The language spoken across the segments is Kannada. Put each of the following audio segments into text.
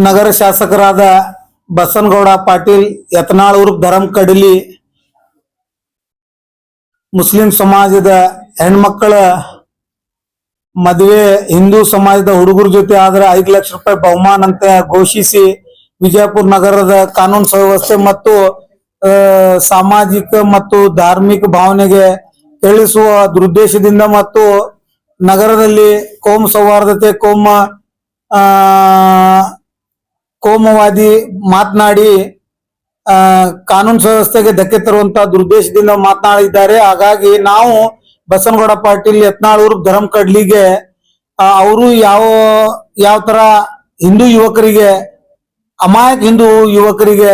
ನಗರ ಶಾಸಕರಾದ ಬಸನಗೌಡ ಪಾಟೀಲ್ ಯತ್ನಾಳ್ ಉರ್ಫ್ ಧರಮ್ ಕಡಲಿ, ಮುಸ್ಲಿಂ ಸಮಾಜದ ಹೆಣ್ಮಕ್ಕಳ ಮದುವೆ, ಹಿಂದೂ ಸಮಾಜದ ಹುಡುಗರ ಜೊತೆ ಆದ್ರೆ ಐದು ಲಕ್ಷ ರೂಪಾಯಿ ಬಹುಮಾನ ಅಂತ ಘೋಷಿಸಿ ವಿಜಯಪುರ ನಗರದ ಕಾನೂನು ಸುವ್ಯವಸ್ಥೆ ಮತ್ತು ಸಾಮಾಜಿಕ ಮತ್ತು ಧಾರ್ಮಿಕ ಭಾವನೆಗೆ ತಿಳಿಸುವ ದುರುದ್ದೇಶದಿಂದ ಮತ್ತು ನಗರದಲ್ಲಿ ಕೋಮ ಸೌಹಾರ್ದತೆ, ಕೋಮ, ಆ ಕೋಮವಾದಿ ಮಾತನಾಡಿ ಕಾನೂನು ಸುವ್ಯವಸ್ಥೆಗೆ ಧಕ್ಕೆ ತರುವಂತ ದುರುದ್ದೇಶದಿಂದ ಮಾತನಾಡಿದ್ದಾರೆ. ಹಾಗಾಗಿ ನಾವು ಬಸನಗೌಡ ಪಾಟೀಲ್ ಯತ್ನಾಳ್ ಧರ್ಮ ಧರಮ್ ಕಡ್ಲಿಗೆ ಅವರು ಯಾವ ಯಾವ ತರ ಹಿಂದೂ ಯುವಕರಿಗೆ, ಅಮಾಯಕ ಹಿಂದೂ ಯುವಕರಿಗೆ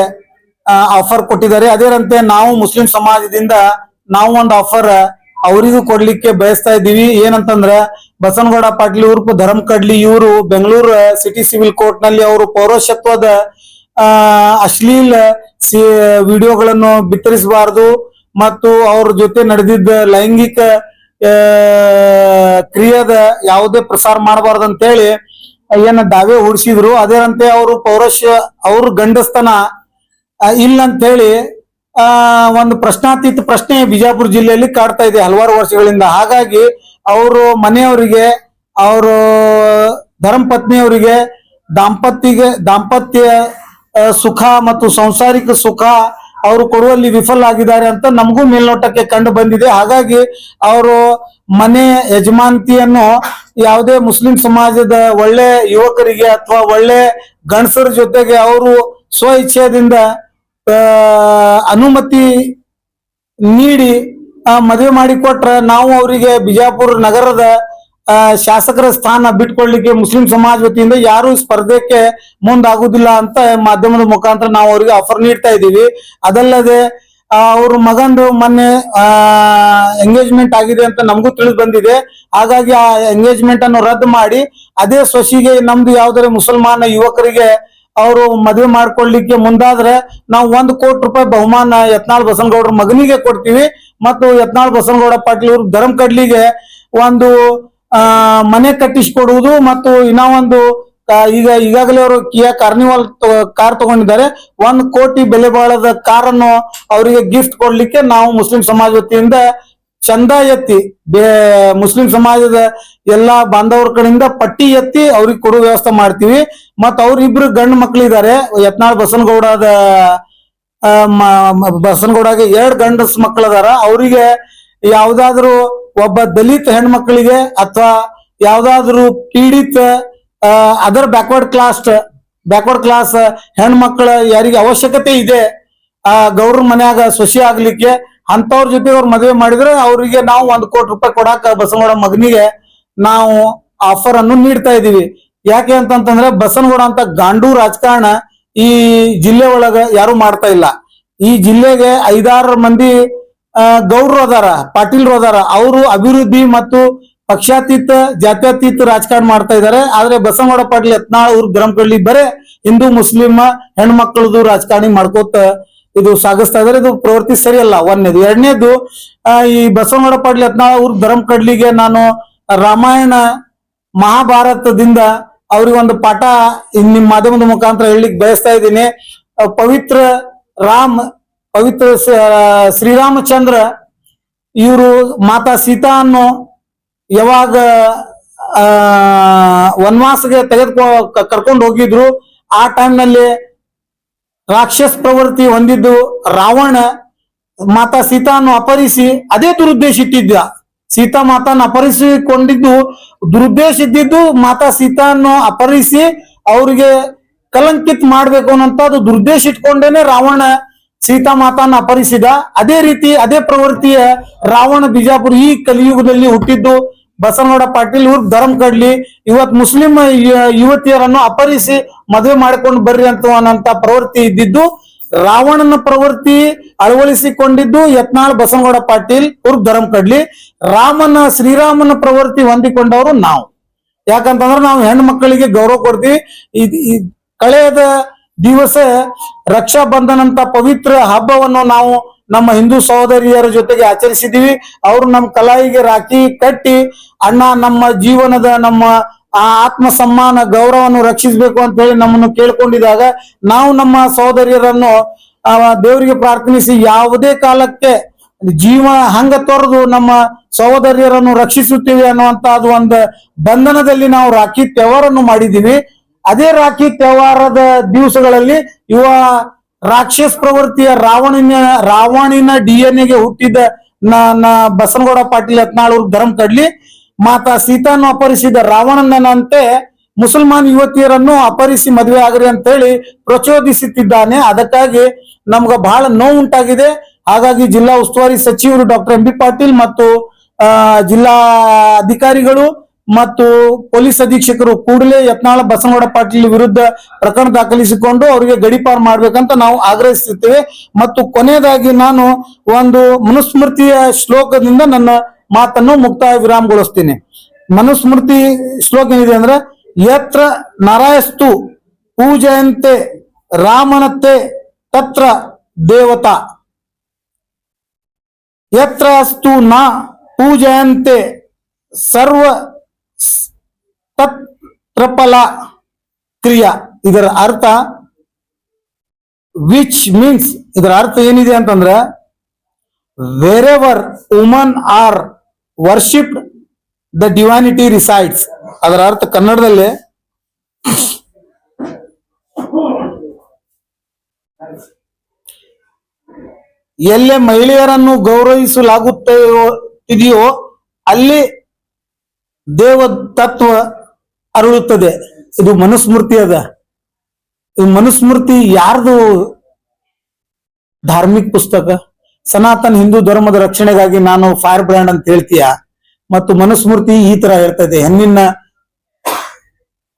ಆಫರ್ ಕೊಟ್ಟಿದ್ದಾರೆ. ಅದೇರಂತೆ ನಾವು ಮುಸ್ಲಿಂ ಸಮಾಜದಿಂದ ನಾವು ಒಂದು ಆಫರ್ ಅವರಿಗೂ ಕೊಡ್ಲಿಕ್ಕೆ ಬಯಸ್ತಾ ಇದ್ದೀವಿ. ಏನಂತಂದ್ರ ಬಸನಗೌಡ ಪಾಟೀಲ್ ಉರ್ಪು ಧರಮ್ ಕಡ್ಲಿ ಇವರು ಬೆಂಗಳೂರು ಸಿಟಿ ಸಿವಿಲ್ ಕೋರ್ಟ್ನಲ್ಲಿ ಅವರು ಪೌರಶತ್ವದ ಆ, ಅಶ್ಲೀಲ ವಿಡಿಯೋಗಳನ್ನು ಬಿತ್ತರಿಸಬಾರದು ಮತ್ತು ಅವ್ರ ಜೊತೆ ನಡೆದಿದ್ದ ಲೈಂಗಿಕ ಕ್ರಿಯಾದ ಯಾವುದೇ ಪ್ರಸಾರ ಮಾಡಬಾರ್ದು ಅಂತೇಳಿ ಏನ ದಾವೆ ಹೂಡಿಸಿದ್ರು. ಅದರಂತೆ ಅವರು ಪೌರಶ, ಅವ್ರ ಗಂಡಸ್ತನ ಇಲ್ಲ ಅಂತ ಹೇಳಿ ಆ, ಒಂದು ಪ್ರಶ್ನಾತೀತ ಪ್ರಶ್ನೆ ಬಿಜಾಪುರ ಜಿಲ್ಲೆಯಲ್ಲಿ ಕಾಡ್ತಾ ಇದೆ ಹಲವಾರು ವರ್ಷಗಳಿಂದ. ಹಾಗಾಗಿ ಅವರು ಮನೆಯವರಿಗೆ, ಅವರು ಧರ್ಮಪತ್ನಿಯವರಿಗೆ ದಾಂಪತ್ಯಗೆ, ದಾಂಪತ್ಯ ಸುಖ ಮತ್ತು ಸಾಂಸಾರಿಕ ಸುಖ ಅವರು ಕೊಡುವಲ್ಲಿ ವಿಫಲ ಆಗಿದ್ದಾರೆ ಅಂತ ನಮಗೂ ಮೇಲ್ನೋಟಕ್ಕೆ ಕಂಡು ಬಂದಿದೆ. ಹಾಗಾಗಿ ಅವರು ಮನೆ ಯಜಮಾನತಿಯನ್ನು ಯಾವುದೇ ಮುಸ್ಲಿಂ ಸಮಾಜದ ಒಳ್ಳೆ ಯುವಕರಿಗೆ ಅಥವಾ ಒಳ್ಳೆ ಗಂಡಸರ ಜೊತೆಗೆ ಅವರು ಸ್ವ ಇಚ್ಛೆಯಿಂದ ಅನುಮತಿ ನೀಡಿ ಆ, ಮಾಡಿ ಕೊಟ್ರ ನಾವು ಅವರಿಗೆ ಬಿಜಾಪುರ ನಗರದ ಶಾಸಕರ ಸ್ಥಾನ ಬಿಟ್ಕೊಳ್ಳಿಕ್ಕೆ ಮುಸ್ಲಿಂ ಸಮಾಜ ವತಿಯಿಂದ ಯಾರು ಸ್ಪರ್ಧೆಗೆ ಮುಂದಾಗುದಿಲ್ಲ ಅಂತ ಮಾಧ್ಯಮದ ಮುಖಾಂತರ ನಾವು ಅವರಿಗೆ ಆಫರ್ ನೀಡ್ತಾ ಇದ್ದೀವಿ. ಅದಲ್ಲದೆ ಅವ್ರ ಮಗಂದು ಮೊನ್ನೆ ಎಂಗೇಜ್ಮೆಂಟ್ ಆಗಿದೆ ಅಂತ ನಮಗೂ ತಿಳಿದು ಬಂದಿದೆ. ಹಾಗಾಗಿ ಆ ಎಂಗೇಜ್ಮೆಂಟ್ ಅನ್ನು ರದ್ದು ಮಾಡಿ ಅದೇ ಸೊಸಿಗೆ ನಮ್ದು ಯಾವ್ದಾರೆ ಮುಸಲ್ಮಾನ ಯುವಕರಿಗೆ ಅವರು ಮದುವೆ ಮಾಡ್ಕೊಳ್ಲಿಕ್ಕೆ ಮುಂದಾದ್ರೆ ನಾವು ಒಂದು ಕೋಟಿ ರೂಪಾಯಿ ಬಹುಮಾನ ಯತ್ನಾಳ್ ಬಸನಗೌಡರ ಮಗನಿಗೆ ಕೊಡ್ತೀವಿ. ಮತ್ತು ಯತ್ನಾಳ್ ಬಸನಗೌಡ ಪಾಟೀಲ್ ಅವರು ಧರ್ಮ ಕಡ್ಲಿಗೆ ಒಂದು ಮನೆ ಕಟ್ಟಿಸಿಕೊಡುವುದು ಮತ್ತು ಇನ್ನ ಒಂದು ಈಗ ಈಗಾಗಲೇ ಅವರು ಕಿಯಾ ಕಾರ್ನಿವಾಲ್ ಕಾರ್ ತಗೊಂಡಿದ್ದಾರೆ. ಒಂದು ಕೋಟಿ ಬೆಲೆ ಬಾಳದ ಕಾರನ್ನು ಅವರಿಗೆ ಗಿಫ್ಟ್ ಕೊಡ್ಲಿಕ್ಕೆ ನಾವು ಮುಸ್ಲಿಂ ಸಮಾಜ ವತಿಯಿಂದ ಚಂದ ಎತ್ತಿ ಮುಸ್ಲಿಂ ಸಮಾಜದ ಎಲ್ಲಾ ಬಾಂಧವರ ಕಡೆಯಿಂದ ಪಟ್ಟಿ ಎತ್ತಿ ಅವ್ರಿಗೆ ಕೊಡುವ ವ್ಯವಸ್ಥೆ ಮಾಡ್ತೀವಿ. ಮತ್ತ ಅವ್ರಿಬ್ರು ಗಂಡು ಮಕ್ಳಿದ್ದಾರೆ ಯತ್ನಾಳ್ ಬಸನಗೌಡದ ಬಸನಗೌಡಗೆ ಎರಡ್ ಗಂಡಸ್ ಮಕ್ಕಳದಾರ. ಅವರಿಗೆ ಯಾವ್ದಾದ್ರು ಒಬ್ಬ ದಲಿತ ಹೆಣ್ಮಕ್ಳಿಗೆ ಅಥವಾ ಯಾವ್ದಾದ್ರು ಪೀಡಿತ other backward class backward class ಹೆಣ್ಮಕ್ಳ ಯಾರಿಗೆ ಅವಶ್ಯಕತೆ ಇದೆ, ಆ, ಗೌಡ್ರ ಮನ್ಯಾಗ ಸೊಸಿ ಆಗ್ಲಿಕ್ಕೆ ಅಂತವ್ರ ಜೊತೆ ಅವ್ರ ಮದುವೆ ಮಾಡಿದ್ರೆ ಅವರಿಗೆ ನಾವು ಒಂದ್ ಕೋಟಿ ರೂಪಾಯಿ ಕೊಡಾಕ ಬಸವನಗೌಡ ಮಗನಿಗೆ ನಾವು ಆಫರ್ ಅನ್ನು ನೀಡ್ತಾ ಇದೀವಿ. ಯಾಕೆ ಅಂತಂತಂದ್ರೆ ಬಸವನಗೌಡ ಅಂತ ಗಾಂಡೂ ರಾಜಕಾರಣ ಈ ಜಿಲ್ಲೆ ಒಳಗ ಯಾರು ಮಾಡ್ತಾ ಇಲ್ಲ. ಈ ಜಿಲ್ಲೆಗೆ ಐದಾರು ಮಂದಿ ಆ, ಗೌಡ್ರು ಅದಾರ ಪಾಟೀಲ್ರು ಅದಾರ. ಅವರು ಅಭಿವೃದ್ಧಿ ಮತ್ತು ಪಕ್ಷಾತೀತ ಜಾತ್ಯತೀತ ರಾಜಕಾರಣ ಮಾಡ್ತಾ ಇದ್ದಾರೆ. ಆದ್ರೆ ಬಸವನಗೌಡ ಪಾಟೀಲ್ ಯತ್ನಾಳ್ ಅವ್ರ ಗ್ರಾಮಗಳಲ್ಲಿ ಬರೇ ಹಿಂದೂ ಮುಸ್ಲಿಂ ಹೆಣ್ಮಕ್ಳದು ರಾಜಕಾರಣಿ ಮಾಡ್ಕೋತ ಇದು ಸಾಗಿಸ್ತಾ ಇದಾರೆ ಇದು ಪ್ರವೃತ್ತಿ ಸರಿಯಲ್ಲ. ಒಂದನೇದು. ಎರಡನೇದು ಈ ಬಸವನಗೌಡ ಪಾಟೀಲ್ ಯತ್ನಾಳ್ ಅವ್ರ ಧರ್ಮ ನಾನು ರಾಮಾಯಣ ಮಹಾಭಾರತದಿಂದ ಅವ್ರಿಗೆ ಒಂದು ಪಾಠ ನಿಮ್ಮ ನಿಮ್ ಮಾಧ್ಯಮದ ಮುಖಾಂತರ ಹೇಳಲಿಕ್ಕೆ ಬಯಸ್ತಾ ಇದ್ದೀನಿ. ಪವಿತ್ರ ರಾಮ್, ಪವಿತ್ರ ಶ್ರೀರಾಮಚಂದ್ರ ಇವರು ಮಾತಾ ಸೀತಾ ಅನ್ನು ಯಾವಾಗ, ಆ, ವನವಾಸಗೆ ತೆಗೆದುಕೊ ಕರ್ಕೊಂಡು ಹೋಗಿದ್ರು, ಆ ಟೈಮ್ನಲ್ಲಿ ರಾಕ್ಷಸ ಪ್ರವೃತ್ತಿ ಹೊಂದಿದ್ದು ರಾವಣ ಮಾತಾ ಸೀತಾನ್ನು ಅಪಹರಿಸಿ ಅದೇ ದುರುದ್ದೇಶ ಇಟ್ಟಿದ್ದ. ಸೀತಾ ಮಾತಾನ ಅಪಹರಿಸಿಕೊಂಡಿದ್ದು ದುರುದ್ದೇಶ ಇದ್ದಿದ್ದು ಮಾತಾ ಸೀತಾನ್ನು ಅಪಹರಿಸಿ ಅವ್ರಿಗೆ ಕಲಂಕಿತ್ ಮಾಡ್ಬೇಕು ಅನ್ನೋಂತ ಅದು ದುರುದ್ದೇಶ ಇಟ್ಕೊಂಡೇನೆ ರಾವಣ ಸೀತಾ ಮಾತಾನ ಅಪಹರಿಸಿದ. ಅದೇ ರೀತಿ, ಅದೇ ಪ್ರವೃತ್ತಿಯ ರಾವಣ ಬಿಜಾಪುರ ಈ ಕಲಿಯುಗದಲ್ಲಿ ಹುಟ್ಟಿದ್ದು. ಬಸವನಗೌಡ ಪಾಟೀಲ್ ಇವ್ರ ಧರ್ಮ ಕಡ್ಲಿ. ಇವತ್ ಮುಸ್ಲಿಂ ಯುವತಿಯರನ್ನು ಅಪಹರಿಸಿ ಮದುವೆ ಮಾಡಿಕೊಂಡು ಬರ್ರಿ ಅಂತ ಅನ್ನೋಂತ ಪ್ರವೃತ್ತಿ ಇದ್ದಿದ್ದು. ರಾವಣನ ಪ್ರವೃತ್ತಿ ಅಳವಡಿಸಿಕೊಂಡಿದ್ದು ಯತ್ನಾಳ್ ಬಸನಗೌಡ ಪಾಟೀಲ್ ಉರ್ ಧರ್ಮ ಕಡ್ಲಿ ರಾಮನ, ಶ್ರೀರಾಮನ ಪ್ರವೃತ್ತಿ ಹೊಂದಿಕೊಂಡವರು ನಾವು. ಯಾಕಂತಂದ್ರೆ ನಾವು ಹೆಣ್ಣು ಮಕ್ಕಳಿಗೆ ಗೌರವ ಕೊಡ್ತೀವಿ. ಕಳೆಯದ ದಿವಸ ರಕ್ಷಾ ಬಂಧನ ಅಂತ ಪವಿತ್ರ ಹಬ್ಬವನ್ನು ನಾವು ನಮ್ಮ ಹಿಂದೂ ಸಹೋದರಿಯರ ಜೊತೆಗೆ ಆಚರಿಸಿದೀವಿ. ಅವರು ನಮ್ಮ ಕಲಾಯಿಗೆ ರಾಖಿ ಕಟ್ಟಿ ಅಣ್ಣ ನಮ್ಮ ಜೀವನದ ನಮ್ಮ ಆ ಆತ್ಮ ಸಮ್ಮಾನ ಗೌರವವನ್ನು ರಕ್ಷಿಸಬೇಕು ಅಂತ ಹೇಳಿ ನಮ್ಮನ್ನು ಕೇಳ್ಕೊಂಡಿದಾಗ ನಾವು ನಮ್ಮ ಸಹೋದರಿಯರನ್ನು ದೇವರಿಗೆ ಪ್ರಾರ್ಥನಿಸಿ ಯಾವುದೇ ಕಾಲಕ್ಕೆ ಜೀವ ಹಂಗ ತೊರೆದು ನಮ್ಮ ಸಹೋದರಿಯರನ್ನು ಅನ್ನುವಂತ ಅನ್ನುವಂತಹದ್ದು ಒಂದು ಬಂಧನದಲ್ಲಿ ನಾವು ರಾಖಿ ತ್ಯವರನ್ನು ಮಾಡಿದೀವಿ ಅದೇ ರಾಖಿ ತ್ಯವಾರದ ದಿವಸಗಳಲ್ಲಿ ಇವ ರಾಕ್ಷಸ ಪ್ರವೃತ್ತಿಯ ರಾವಣನ, ರಾವಣಿನ ಡಿ ಎನ್ ಎಗೆ ಹುಟ್ಟಿದ ನ ಬಸನಗೌಡ ಪಾಟೀಲ್ ಹತ್ನಾಳೂರು ಧರ್ಮ ಕಡ್ಲಿ ಮಾತಾ ಸೀತಾನು ಅಪಹರಿಸಿದ ರಾವಣನಂತೆ ಮುಸಲ್ಮಾನ್ ಯುವತಿಯರನ್ನು ಅಪಹರಿಸಿ ಮದುವೆ ಆಗ್ರಿ ಅಂತ ಹೇಳಿ ಪ್ರಚೋದಿಸುತ್ತಿದ್ದಾನೆ. ಅದಕ್ಕಾಗಿ ನಮ್ಗ ಬಹಳ ನೋವು ಉಂಟಾಗಿದೆ. ಹಾಗಾಗಿ ಜಿಲ್ಲಾ ಉಸ್ತುವಾರಿ ಸಚಿವರು ಡಾಕ್ಟರ್ ಎಂ ಬಿ ಪಾಟೀಲ್ ಮತ್ತು ಜಿಲ್ಲಾ ಅಧಿಕಾರಿಗಳು ಮತ್ತು ಪೊಲೀಸ್ ಅಧೀಕ್ಷಕರು ಕೂಡಲೇ ಯತ್ನಾಳ ಬಸನಗೌಡ ಪಾಟೀಲ್ ವಿರುದ್ಧ ಪ್ರಕರಣ ದಾಖಲಿಸಿಕೊಂಡು ಅವರಿಗೆ ಗಡಿಪಾರು ಮಾಡ್ಬೇಕಂತ ನಾವು ಆಗ್ರಹಿಸುತ್ತೇವೆ. ಮತ್ತು ಕೊನೆಯದಾಗಿ ನಾನು ಒಂದು ಮನುಸ್ಮೃತಿಯ ಶ್ಲೋಕದಿಂದ ನನ್ನ ಮಾತನ್ನು ಮುಕ್ತಾಯ ವಿರಾಮಗೊಳಿಸ್ತೀನಿ. ಮನುಸ್ಮೃತಿ ಶ್ಲೋಕ ಏನಿದೆ ಅಂದ್ರೆ, ಯತ್ರ ನರಾಯಸ್ತು ಪೂಜಯಂತೆ ರಾಮನತೆ ತತ್ರ ದೇವತಾ. ಯತ್ರ ಅಸ್ತು ನ ಪೂಜಯಂತೆ ಸರ್ವ ತತ್ರಪಲ ಕ್ರಿಯಾ. ಇದರ ಅರ್ಥ ವಿಚ್ ಮೀನ್ಸ್ ಇದರ ಅರ್ಥ ಏನಿದೆ ಅಂತಂದ್ರೆ wherever woman are worshipped the divinity resides ಅದರ ಅರ್ಥ ಕನ್ನಡದಲ್ಲಿ. ಎಲ್ಲೇ ಮಹಿಳೆಯರನ್ನು ಗೌರವಿಸಲಾಗುತ್ತೆಯೋ ಇದೆಯೋ, ಅಲ್ಲಿ ದೇವ ತತ್ವ ಅರಳುತ್ತದೆ. ಇದು ಮನುಸ್ಮೃತಿ ಅದ. ಈ ಮನುಸ್ಮೃತಿ ಯಾರ್ದು ಧಾರ್ಮಿಕ ಪುಸ್ತಕ? ಸನಾತನ ಹಿಂದೂ ಧರ್ಮದ ರಕ್ಷಣೆಗಾಗಿ ನಾನು ಫೈರ್ ಬ್ರ್ಯಾಂಡ್ ಅಂತ ಹೇಳ್ತೀಯ. ಮತ್ತು ಮನುಸ್ಮೃತಿ ಈ ತರ ಹೇಳ್ತದೆ ಹೆಣ್ಣಿನ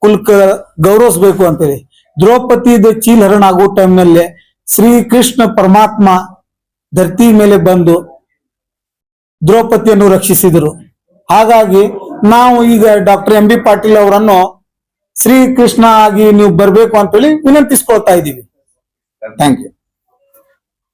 ಕುಲ್ಕ ಗೌರವಿಸ್ಬೇಕು ಅಂತೇಳಿ. ದ್ರೌಪದಿದ ಚೀಲ್ ಹರಣ ಆಗೋ ಶ್ರೀ ಶ್ರೀಕೃಷ್ಣ ಪರಮಾತ್ಮ ಧರ್ತಿ ಮೇಲೆ ಬಂದು ದ್ರೌಪದಿಯನ್ನು ರಕ್ಷಿಸಿದರು. ಹಾಗಾಗಿ ನಾವು ಈಗ ಡಾಕ್ಟರ್ ಎಂ ಬಿ ಪಾಟೀಲ್ ಅವರನ್ನು ಶ್ರೀಕೃಷ್ಣ ಆಗಿ ನೀವು ಬರಬೇಕು ಅಂತೇಳಿ ವಿನಂತಿಸ್ಕೊಳ್ತಾ ಇದ್ದೀವಿ. Thank you